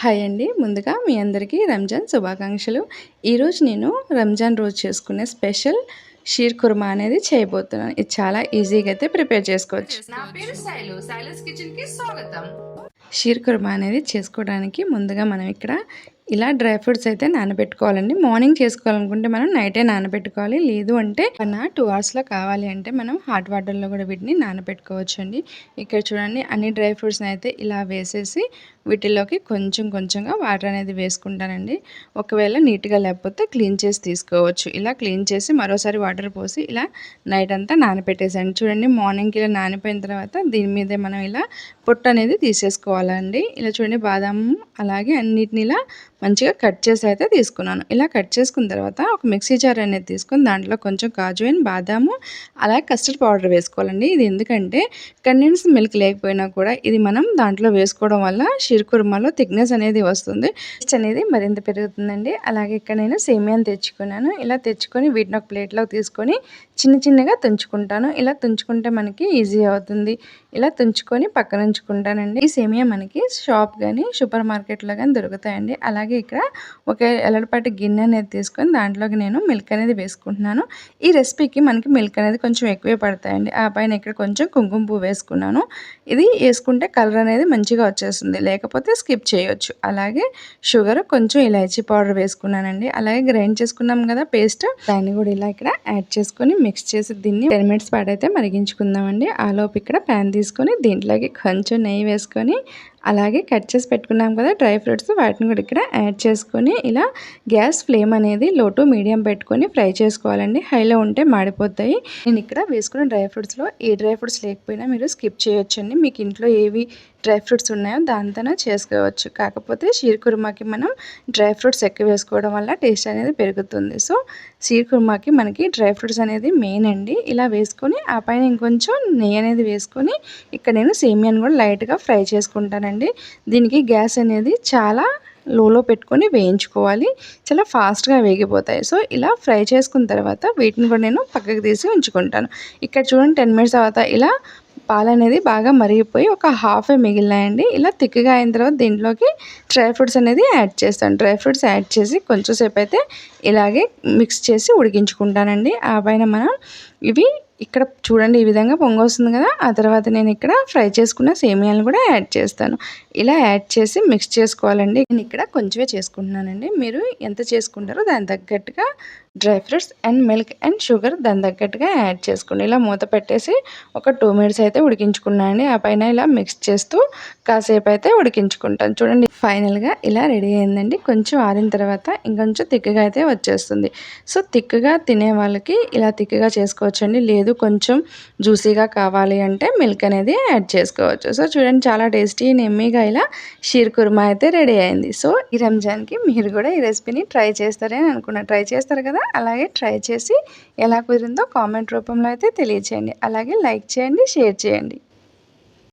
Hi అండి. ముందుగా మీ అందరికీ రంజాన్ శుభాకాంక్షలు. ఈరోజు నేను రంజాన్ రోజు చేసుకునే స్పెషల్ షీర్ కుర్మా అనేది చేయబోతున్నాను. ఇది చాలా ఈజీగా అయితే ప్రిపేర్ చేసుకోవచ్చు. నా పేరు శైలు. శైలస్ కిచెన్కి స్వాగతం. షీర్ కుర్మా అనేది చేసుకోవడానికి ముందుగా మనం ఇక్కడ ఇలా డ్రై ఫ్రూట్స్ అయితే నానబెట్టుకోవాలండి. మార్నింగ్ చేసుకోవాలనుకుంటే మనం నైటే నానబెట్టుకోవాలి. లేదు అంటే మన టూ అవర్స్లో కావాలి అంటే మనం హాట్ వాటర్లో కూడా వీటిని నానబెట్టుకోవచ్చు అండి ఇక్కడ చూడండి అన్ని డ్రై ఫ్రూట్స్ని అయితే ఇలా వేసేసి వీటిలోకి కొంచెం కొంచెంగా వాటర్ అనేది వేసుకుంటానండి. ఒకవేళ నీట్గా లేకపోతే క్లీన్ చేసి తీసుకోవచ్చు. ఇలా క్లీన్ చేసి మరోసారి వాటర్ పోసి ఇలా నైట్ అంతా నానబెట్టేసండి చూడండి మార్నింగ్కి ఇలా నానిపోయిన తర్వాత దీని మీదే మనం ఇలా పొట్టు అనేది తీసేసుకోవాలండి. ఇలా చూడండి బాదాం అలాగే అన్నిటిని ఇలా మంచిగా కట్ చేసి అయితే తీసుకున్నాను. ఇలా కట్ చేసుకున్న తర్వాత ఒక మిక్సీ జార్ అనేది తీసుకొని దాంట్లో కొంచెం కాజు అండ్ బాదాము అలాగే కస్టర్డ్ పౌడర్ వేసుకోవాలండి. ఇది ఎందుకంటే కండెన్స్ మిల్క్ లేకపోయినా కూడా ఇది మనం దాంట్లో వేసుకోవడం వల్ల షీర్కుర్మాలో థిక్నెస్ అనేది వస్తుంది. టేస్ట్ అనేది మరింత పెరుగుతుందండి. అలాగే ఇక్కడ నేను సేమియాని తెచ్చుకున్నాను. ఇలా తెచ్చుకొని వీటిని ఒక ప్లేట్లో తీసుకొని చిన్న చిన్నగా తుంచుకుంటాను. ఇలా తుంచుకుంటే మనకి ఈజీ అవుతుంది. ఇలా తుంచుకొని పక్కన ఉంచుకుంటానండి. ఈ సేమియా మనకి షాప్ కానీ సూపర్ మార్కెట్లో కానీ దొరుకుతాయండి. అలాగే ఇక్కడ ఒక ఎల్లడిపాటి గిన్నె అనేది తీసుకొని దాంట్లోకి నేను మిల్క్ అనేది వేసుకుంటున్నాను. ఈ రెసిపీకి మనకి మిల్క్ అనేది కొంచెం ఎక్కువే పడతాయండి. ఆ పైన ఇక్కడ కొంచెం కుంకుమ పువ్వు వేసుకున్నాను. ఇది వేసుకుంటే కలర్ అనేది మంచిగా వచ్చేస్తుంది. లేకపోతే స్కిప్ చేయొచ్చు. అలాగే షుగర్ కొంచెం ఇలాచీ పౌడర్ వేసుకున్నానండి. అలాగే గ్రైండ్ చేసుకున్నాం కదా పేస్ట్. దాన్ని కూడా ఇలా ఇక్కడ యాడ్ చేసుకొని మిక్స్ చేసి దీన్ని టెన్ మినిట్స్ పాటైతే మరిగించుకుందామండి. ఆ లోపు ఇక్కడ ప్యాన్ తీసుకొని దీంట్లోకి కొంచెం నెయ్యి వేసుకొని అలాగే కట్ చేసి పెట్టుకున్నాం కదా డ్రై ఫ్రూట్స్ వాటిని కూడా ఇక్కడ యాడ్ చేసుకొని ఇలా గ్యాస్ ఫ్లేమ్ అనేది లో టు మీడియం పెట్టుకొని ఫ్రై చేసుకోవాలండి. హైలో ఉంటే మాడిపోతాయి. నేను ఇక్కడ వేసుకున్న డ్రై ఫ్రూట్స్లో ఏ డ్రై ఫ్రూట్స్ లేకపోయినా మీరు స్కిప్ చేయొచ్చండి. మీకు ఇంట్లో ఏవి డ్రై ఫ్రూట్స్ ఉన్నాయో దాంతోనే చేసుకోవచ్చు. కాకపోతే షీర్ కుర్మాకి మనం డ్రై ఫ్రూట్స్ ఎక్కువ వేసుకోవడం వల్ల టేస్ట్ అనేది పెరుగుతుంది. సో షీర్ కుర్మాకి మనకి డ్రై ఫ్రూట్స్ అనేది మెయిన్ అండి. ఇలా వేసుకొని ఆ పైన ఇంకొంచెం నెయ్యి అనేది వేసుకొని ఇక్కడ నేను సేమియాను కూడా లైట్గా ఫ్రై చేసుకుంటానండి. దీనికి గ్యాస్ అనేది చాలా లోలో పెట్టుకొని వేయించుకోవాలి. చాలా ఫాస్ట్గా వేగిపోతాయి. సో ఇలా ఫ్రై చేసుకున్న తర్వాత వీటిని కూడా నేను పక్కకు తీసి ఉంచుకుంటాను. ఇక్కడ చూడండి టెన్ మినిట్స్ తర్వాత ఇలా పాలు అనేది బాగా మరిగిపోయి ఒక హాఫ్ మిగిలినాయండి. ఇలా థిక్గా అయిన తర్వాత దీంట్లోకి డ్రై ఫ్రూట్స్ అనేది యాడ్ చేస్తాను. డ్రై ఫ్రూట్స్ యాడ్ చేసి కొంచెం సేపు అయితే ఇలాగే మిక్స్ చేసి ఉడికించుకుంటానండి. ఆ పైన మనం ఇవి ఇక్కడ చూడండి ఈ విధంగా పొంగొస్తుంది కదా ఆ తర్వాత నేను ఇక్కడ ఫ్రై చేసుకున్న సేమియాలను కూడా యాడ్ చేస్తాను. ఇలా యాడ్ చేసి మిక్స్ చేసుకోవాలండి. నేను ఇక్కడ కొంచెమే చేసుకుంటున్నానండి. మీరు ఎంత చేసుకుంటారో దాని తగ్గట్టుగా dry fruits and milk and sugar దాని తగ్గట్టుగా యాడ్ చేసుకోండి. ఇలా మూత పెట్టేసి ఒక టూ మినిట్స్ అయితే ఉడికించుకున్నానండి. ఆ పైన ఇలా మిక్స్ చేస్తూ కాసేపు అయితే ఉడికించుకుంటాను. చూడండి ఫైనల్గా ఇలా రెడీ అయిందండి. కొంచెం ఆరిన తర్వాత ఇంకొంచెం తిక్కగా అయితే వచ్చేస్తుంది. సో తిక్కగా తినే వాళ్ళకి ఇలా తిక్కగా చేసుకోవచ్చండి. లేదు కొంచెం జ్యూసీగా కావాలి అంటే మిల్క్ అనేది యాడ్ చేసుకోవచ్చు. సో చూడండి చాలా టేస్టీ నెమ్మీగా ఇలా షీర్ కుర్మా అయితే రెడీ అయింది. సో ఈ రంజాన్కి మీరు కూడా ఈ రెసిపీని ట్రై చేస్తారని అనుకున్నా. ట్రై చేస్తారు కదా? అలాగే ట్రై చేసి ఎలా కుదిరిందో కామెంట్ రూపంలో అయితే తెలియచేయండి. అలాగే లైక్ చేయండి షేర్ చేయండి.